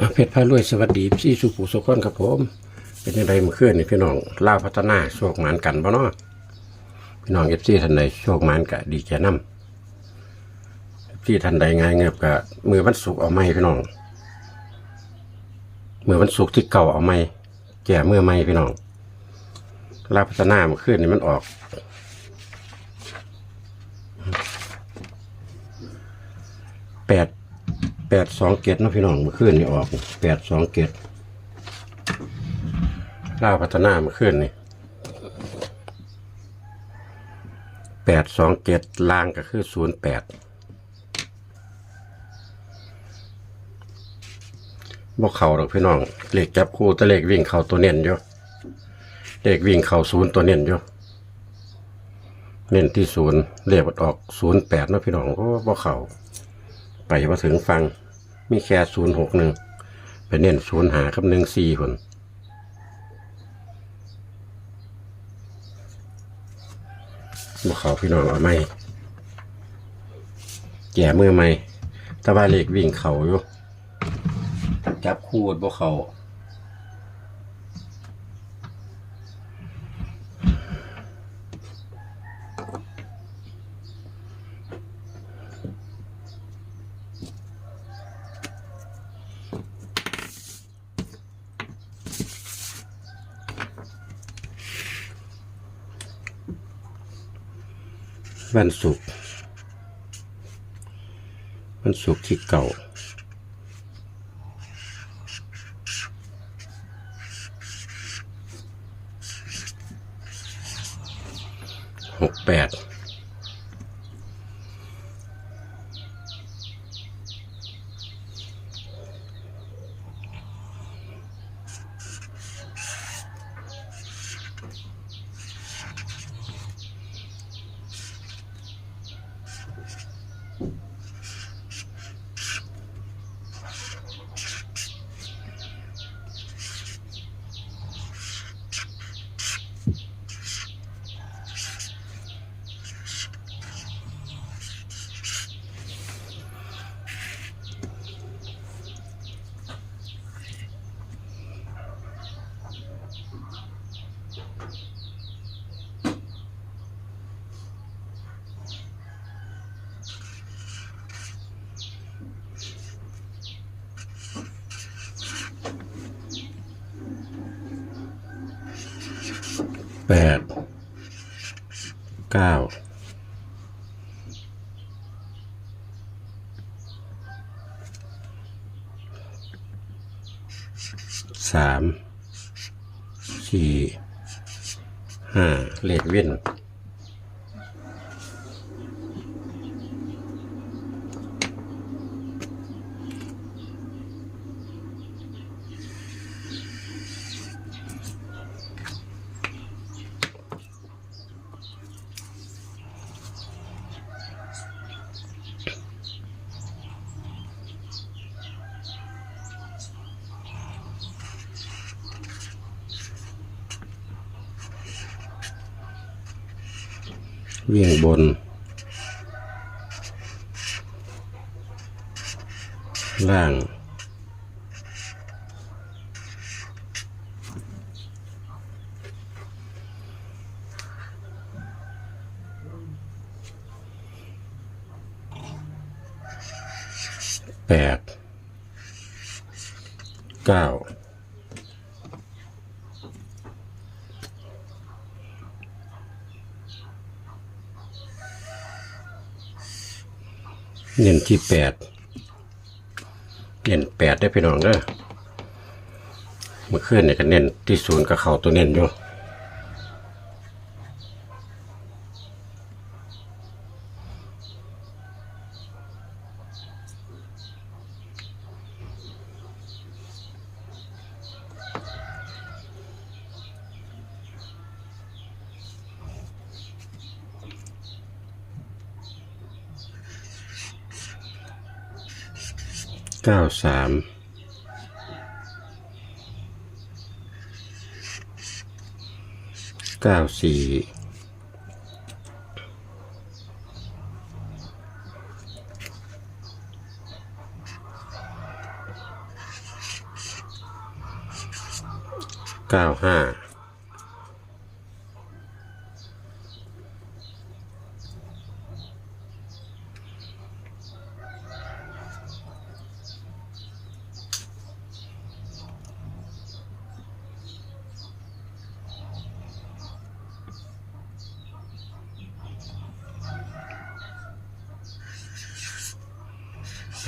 อะเพชรพารวยสวัสดีพี่สุภูสุขคนครับผม เป็นยังไงเมื่อคืนนี่พี่น้องล่าพัฒนาโชคหมานกันบ่เนาะพี่น้องเอฟซีท่านใดโชคหมานกะดีแก่นำพี่ท่านใดง่ายเงียบกะมือวันศุกเอาไม้พี่น้องมือวันศุกที่เก่าเอาไม้แก่เมื่อไม้พี่น้องล่าพัฒนาเมื่อคืนนี่มันออกแปด แปดสองเกตนะพี่น้องเมื่อคืนนี่ออกแปดสองเกตล่าพัฒนาเมื่อคืนนี่แปดสองเกตลางก็คือศูนย์แปดบ่เข่าหรอกพี่น้องเลขจับคู่แตะเลขวิ่งเข่าตัวเน้นอยู่เลขวิ่งเข่าศูนย์ตัวเน้นอยู่เน้นที่ศูนย์เลขออกศูนย์แปดนะพี่น้องโอ้บ่เข่า ไปมาถึงฟังมีแค่ศูนย์หกหนึ่งไปเน้นศูนย์หากับหนึ่งสี่คนบ่เขาพี่น้องเอาไหมแก่มือไหมตะว่าเลขวิ่งเขาอยู่จับคู่บ่เขา วันศุกร์วันศุกร์ที่เก่าหกแปด แปดเก้าสามสี่ห้าเลขเว้น วิ่งบน ล่าง แปด เก้า เน้นที่แปดเน้นแปดได้พี่น้องเด้อเมื่อคืนเนี่ยก็เน้นที่ศูนย์กับเขาตัวเน้นอยู่ เก้าสามเก้าสี่เก้าห้า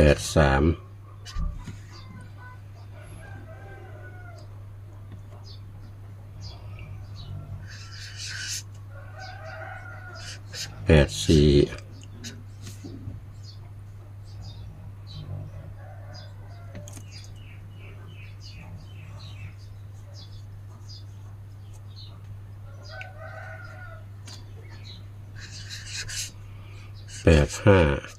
แปดสามแปดสี่แปดห้า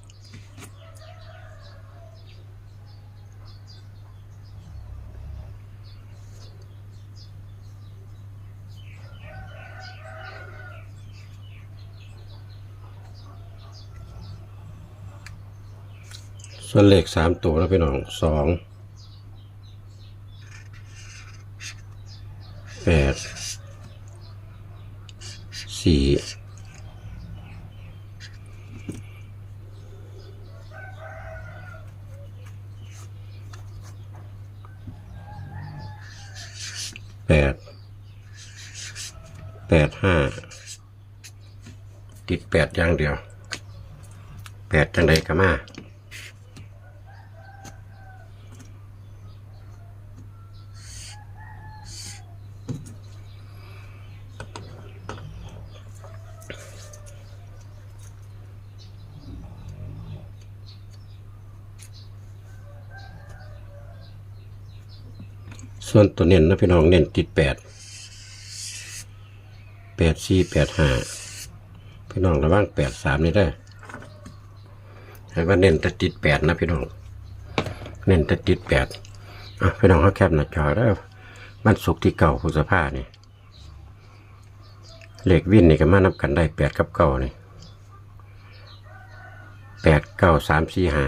ส่วนเลขสามตัวแล้วพี่น้องสองแปดสี่แปดแปดห้าติดแปดอย่างเดียวแปดจังใดก็มา ส่วนตัวเน้นนะพี่น้องเน้นติดแปดแปดสี่แปดห้าพี่น้องระว่างแปดสามนี่ได้ให้ว่าเน้นแต่ติดแปดนะพี่น้อง เน้นแต่ติดแปดอะพี่น้องเขาแคบหน้าจอแล้วมันสุกที่เก่าพฤษภาเนี่เหลขวินนี่ก็มานับกันได้แปดกับเก้านี่แปดเก้าสามสี่ห้า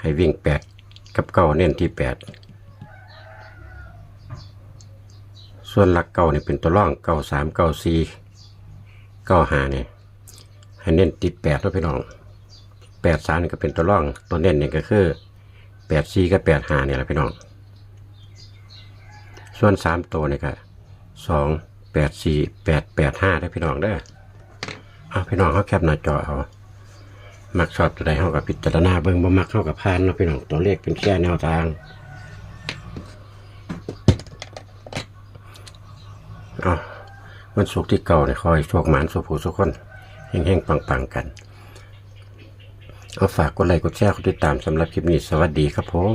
ให้วิ่งแปดกับเก้าเน้นที่แปด ส่วนหลักเก่านี่เป็นตัวร่องเก้าสามเก้าสี่เก้าห้าเนี่ยให้เน้นติดแปดแล้วพี่น้องแปดสามนี่ก็เป็นตัวร่องตัวเน้นนี่ก็คือแปดสี่กับแปดห้าเนี่ยแหละพี่น้อง ส่วนสามตัวนี่ก็สองแปดสี่แปดแปดห้าได้พี่น้องเด้อเอาพี่น้องเขาแคปหน้าจอเอามักชอบตัวใดเขากับพิจารณาเบิ่งบ่มักเข้ากับพานเนาะพี่น้องตัวเลขเป็นแค่แนวทาง เอา วันศุกร์ที่เก่าเนี่ยคอยโชคหมานสุภูสุขคนแห่งๆปังๆกัน เอาฝากกดไลค์กดแชร์กดติดตามสำหรับคลิปนี้ สวัสดีครับผม